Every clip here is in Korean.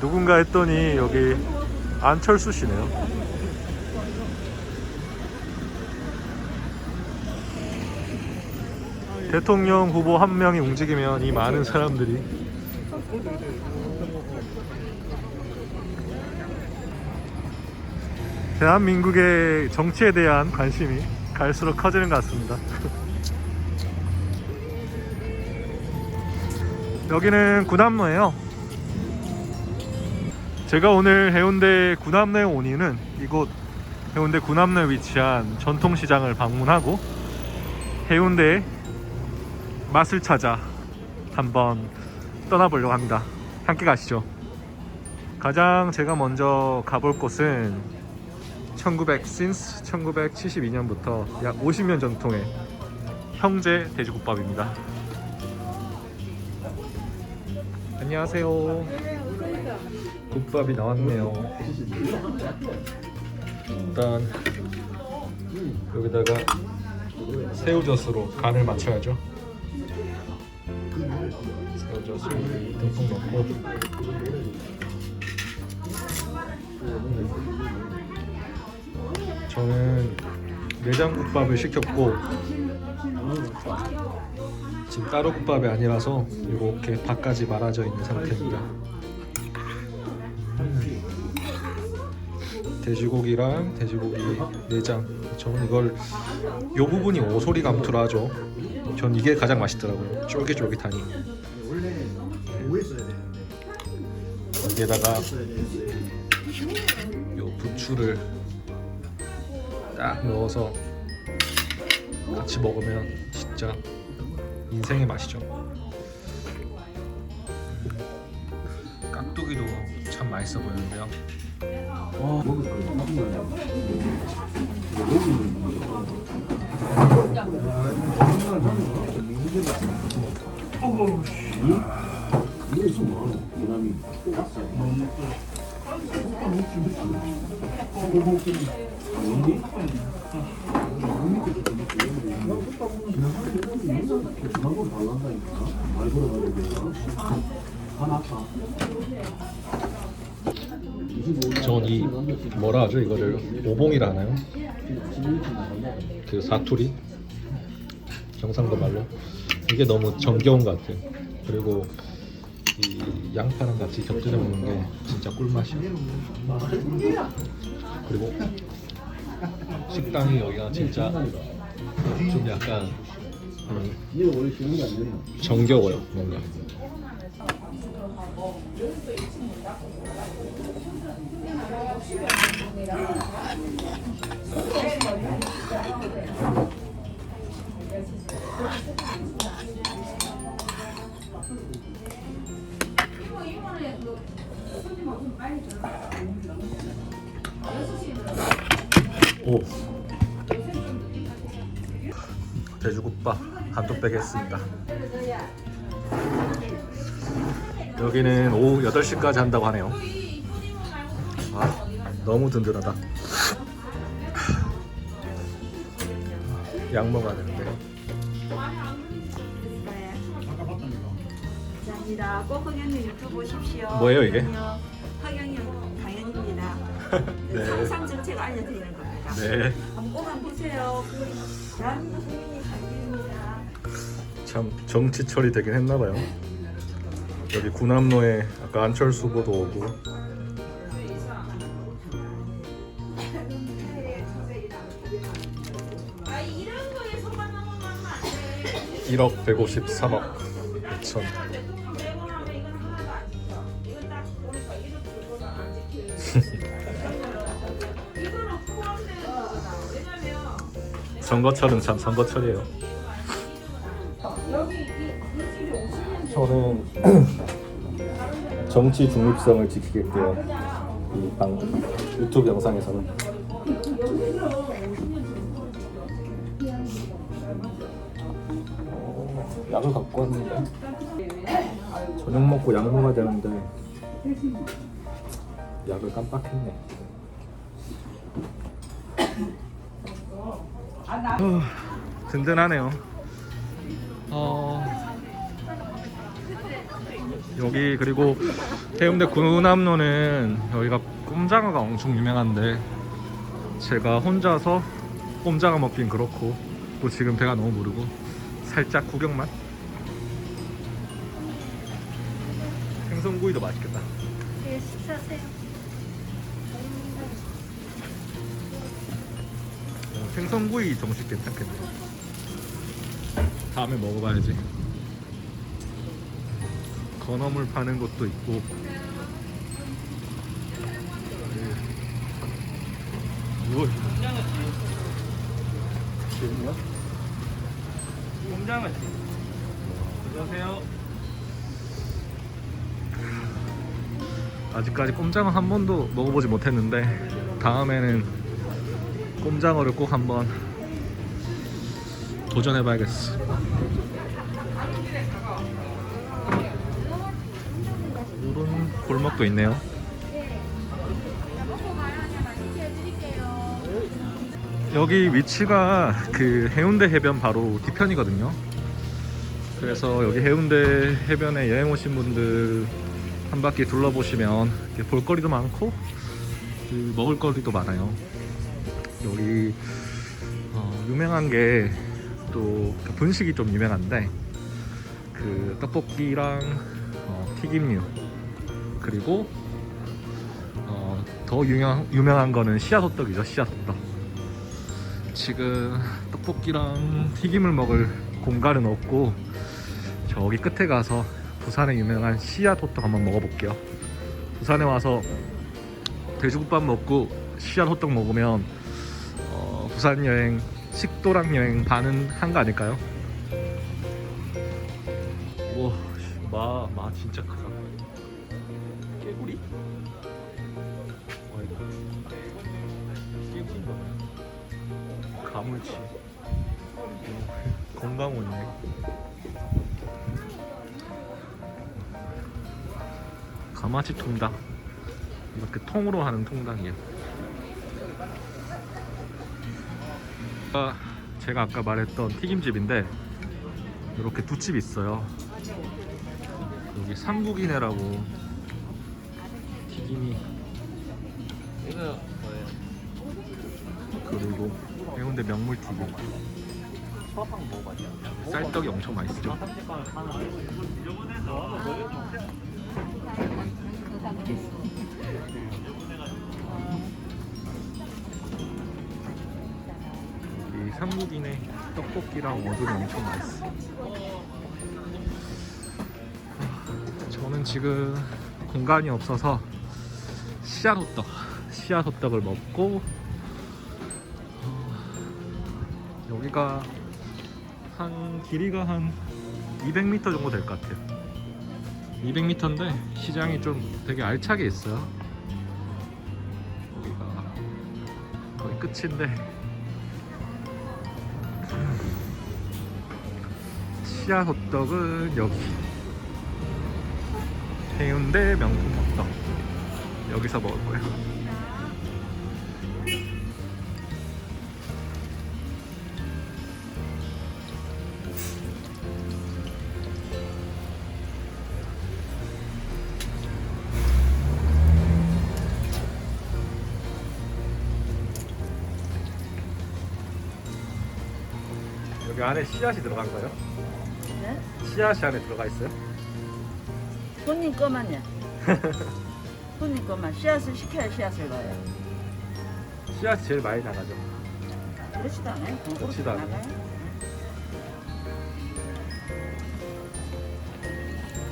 누군가 했더니 여기 안철수 씨네요. 대통령 후보 한 명이 움직이면 이 많은 사람들이 대한민국의 정치에 대한 관심이 갈수록 커지는 것 같습니다. 여기는 구남로예요. 제가 오늘 해운대 구남로에 온 이유는 이곳 해운대 구남로에 위치한 전통시장을 방문하고 해운대의 맛을 찾아 한번 떠나보려고 합니다. 함께 가시죠. 가장 제가 먼저 가볼 곳은 1900 since 1972년부터 약 50년 전통의 형제 돼지국밥입니다. 안녕하세요. 국밥이 나왔네요. 일단 여기다가 새우젓으로 간을 맞춰야죠. 새우젓을 듬뿍 넣고 저는 내장국밥을 시켰고 지금 따로 국밥이 아니라서 이렇게 밥까지 말아져 있는 상태입니다. 돼지고기랑 돼지고기 내장. 저는 이걸 요 부분이 오소리 감투라 하죠. 전 이게 가장 맛있더라고요. 쫄깃쫄깃하니. 여기에다가 요 부추를 딱 넣어서 같이 먹으면 진짜 인생의 맛이죠. 깍두기도 참 맛있어 보이는데요. 저는 이 뭐라 하죠 이거를 오봉이라 하나요? 그 사투리 경상도 말로 이게 너무 정겨운 것 같아요. 그리고 이 양파랑 같이 곁들여 먹는 게 진짜 꿀맛이야. 그리고 식당이 여기가 진짜 좀 약간 음, 정겨워요 뭔가. 한쪽 빼겠습니다 여기는 오후 8시까지 한다고 하네요 아 너무 든든하다 약 먹어야 되는데 감사합니다. 꼭 허경영 유튜브 보십시오. 뭐예요, 이게? 허경영 강연입니다. 네. 항상 정책 알려드리는 겁니다. 네. 한번 꼭 한번 보세요. 대한민국. 참 정치 처리 되긴 했나봐요. 여기 구남로에 아까 안철수 후보도 오고 아 이런 거에 속아 넘어가면 안 돼. 1억 153억 5천. 대통령 대본하면 이건 하나도 아니죠. 이건 딱 보니까 이런 그거는 안 지켜요. 이거는 포함되는 거잖아. 왜냐면 선거철은 참 선거철이에요. 저는 정치 중립성을 지키겠대요. 이 방 유튜브 영상에서는. 어, 약을 갖고 왔는데 저녁 먹고 약 먹어야 되는데 약을 깜빡했네. 후, 든든하네요. 어, 여기 그리고 해운대 군함로는 여기가 꼼장어가 엄청 유명한데 제가 혼자서 꼼장어 먹긴 그렇고 또 지금 배가 너무 부르고 살짝 구경만. 생선구이도 맛있겠다. 네, 식사하세요. 어, 생선구이 정식 괜찮겠네. 다음에 먹어봐야지 건어물 파는 곳도 있고 지금요? 안녕하세요 아직까지 꼼장어 한 번도 먹어보지 못했는데 다음에는 꼼장어를 꼭 한번 도전해봐야겠어. 이런 골목도 있네요. 여기 위치가 그 해운대 해변 바로 뒤편이거든요. 그래서 여기 해운대 해변에 여행 오신 분들 한 바퀴 둘러보시면 볼거리도 많고 그 먹을거리도 많아요. 여기 어, 유명한 게 또 분식이 좀 유명한데 그 떡볶이랑 어, 튀김류 그리고 어, 더 유명, 유명한 거는 씨앗 호떡이죠 씨앗 호떡 지금 떡볶이랑 튀김을 먹을 공간은 없고 저기 끝에 가서 부산의 유명한 씨앗 호떡 한번 먹어볼게요. 부산에 와서 돼지국밥 먹고 씨앗 호떡 먹으면 어, 부산 여행 식도락 여행 반은 한 거 아닐까요? 와, 진짜 크다. 봐요. 가물치. 건강원이네. 가마치 통닭 이렇게 통으로 하는 통닭이에요 아, 제가 아까 말했던 튀김집인데 이렇게 두 집 있어요 여기 삼국이네라고 튀김이? 그리고 해운대 명물튀김? 쌀떡이 엄청 맛있죠 이 삼국이네 떡볶이랑 어묵이 엄청 맛있어. 아, 저는 지금 공간이 없어서 씨앗 호떡, 씨앗 호떡을 먹고 여기가 한 길이가 한 200m 정도 될 것 같아요. 200m인데 시장이 좀 되게 알차게 있어요. 여기가 거의 끝인데 씨앗 호떡은 여기 해운대 명품 호떡 여기서 먹을 거예요 여기 안에 씨앗이 들어간 거예요? 네? 씨앗이 안에 들어가 있어요? 손님 거만요. 손님 거만 씨앗을 시켜야 씨앗을 넣어요. 씨앗이 제일 많이 나가죠 그렇지도 않아요. 그렇지도 않아요. 나가요.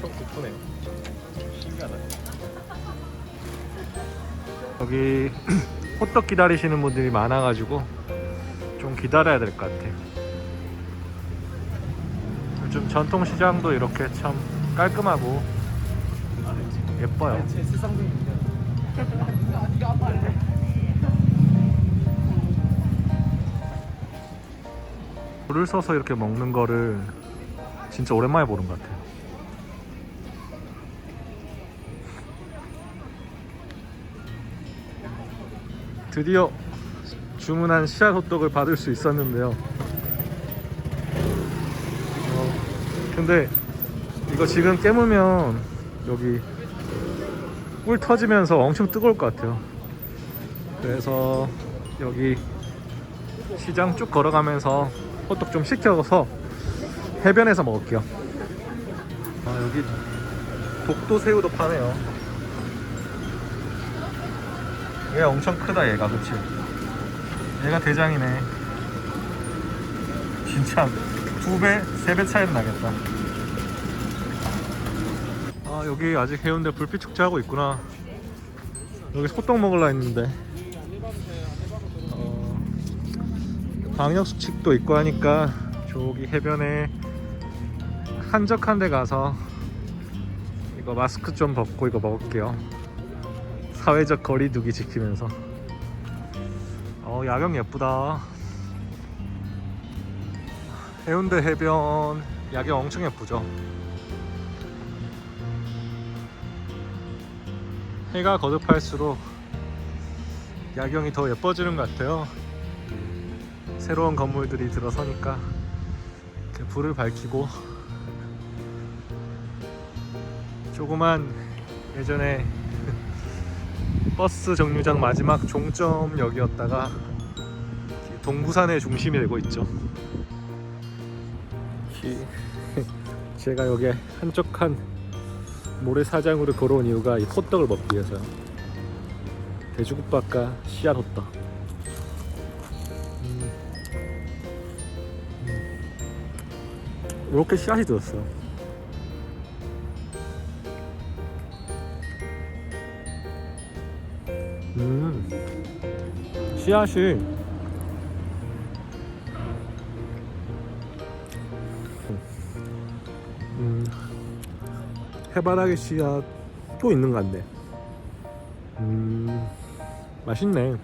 총 9%네요 신기하다 여기 호떡 기다리시는 분들이 많아가지고 좀 기다려야 될 것 같아요 요즘 전통시장도 이렇게 참 깔끔하고 예뻐요 줄을 서서 이렇게 먹는 거를 진짜 오랜만에 보는 것 같아요. 드디어 주문한 씨앗 호떡을 받을 수 있었는데요. 어, 근데 이거 지금 깨무면 여기 꿀 터지면서 엄청 뜨거울 것 같아요. 그래서 여기 시장 쭉 걸어가면서 호떡 좀 시켜서 해변에서 먹을게요. 아 여기 독도 새우도 파네요. 얘 엄청 크다 얘가 그치? 얘가 대장이네. 진짜 두 배, 세 배 차이는 나겠다. 아 여기 아직 해운대 불빛 축제 하고 있구나. 여기 소떡 먹으려 했는데. 어, 방역 수칙도 있고 하니까 저기 해변에 한적한 데 가서 이거 마스크 좀 벗고 이거 먹을게요. 사회적 거리두기 지키면서. 어 야경 예쁘다. 해운대 해변 야경 엄청 예쁘죠. 해가 거듭할수록 야경이 더 예뻐지는 것 같아요. 새로운 건물들이 들어서니까 이렇게 불을 밝히고 조그만 예전에 버스 정류장 마지막 종점역이었다가 동부산의 중심이 되고 있죠. 이- 제가 여기 한적한 모래사장으로 걸어온 이유가 이 호떡을 먹기 위해서요. 돼지국밥과 씨앗 호떡. 음. 음. 이렇게 씨앗이 들었어요. 음. 씨앗이 해바라기 씨앗 또 있는 것 같네. 음, 맛있네.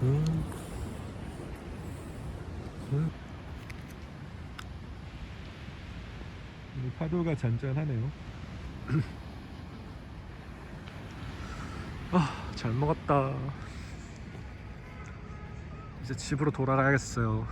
음, 음. 이 파도가 잔잔하네요. 아, 잘 먹었다. 이제 집으로 돌아가야겠어요.